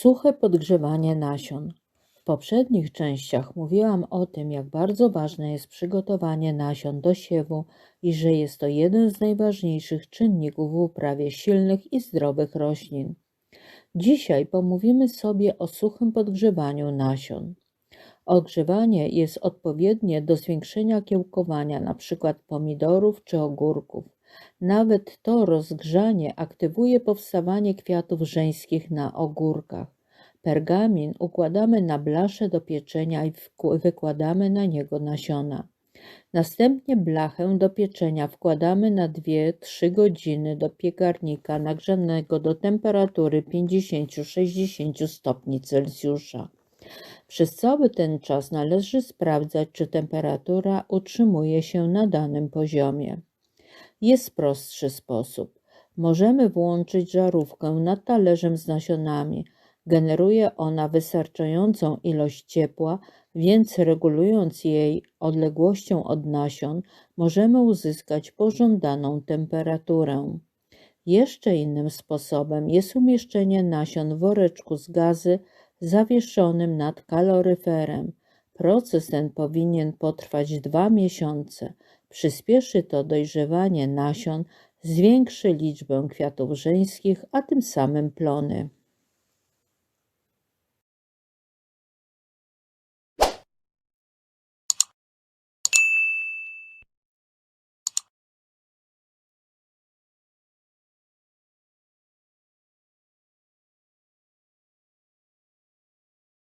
Suche podgrzewanie nasion. W poprzednich częściach mówiłam o tym, jak bardzo ważne jest przygotowanie nasion do siewu i że jest to jeden z najważniejszych czynników w uprawie silnych i zdrowych roślin. Dzisiaj pomówimy sobie o suchym podgrzewaniu nasion. Ogrzewanie jest odpowiednie do zwiększenia kiełkowania np. pomidorów czy ogórków. Nawet to rozgrzanie aktywuje powstawanie kwiatów żeńskich na ogórkach. Pergamin układamy na blaszę do pieczenia i wykładamy na niego nasiona. Następnie blachę do pieczenia wkładamy na 2-3 godziny do piekarnika nagrzanego do temperatury 50-60 stopni Celsjusza. Przez cały ten czas należy sprawdzać, czy temperatura utrzymuje się na danym poziomie. Jest prostszy sposób. Możemy włączyć żarówkę nad talerzem z nasionami. Generuje ona wystarczającą ilość ciepła, więc regulując jej odległością od nasion, możemy uzyskać pożądaną temperaturę. Jeszcze innym sposobem jest umieszczenie nasion w woreczku z gazy zawieszonym nad kaloryferem. Proces ten powinien potrwać dwa miesiące. Przyspieszy to dojrzewanie nasion, zwiększy liczbę kwiatów żeńskich, a tym samym plony.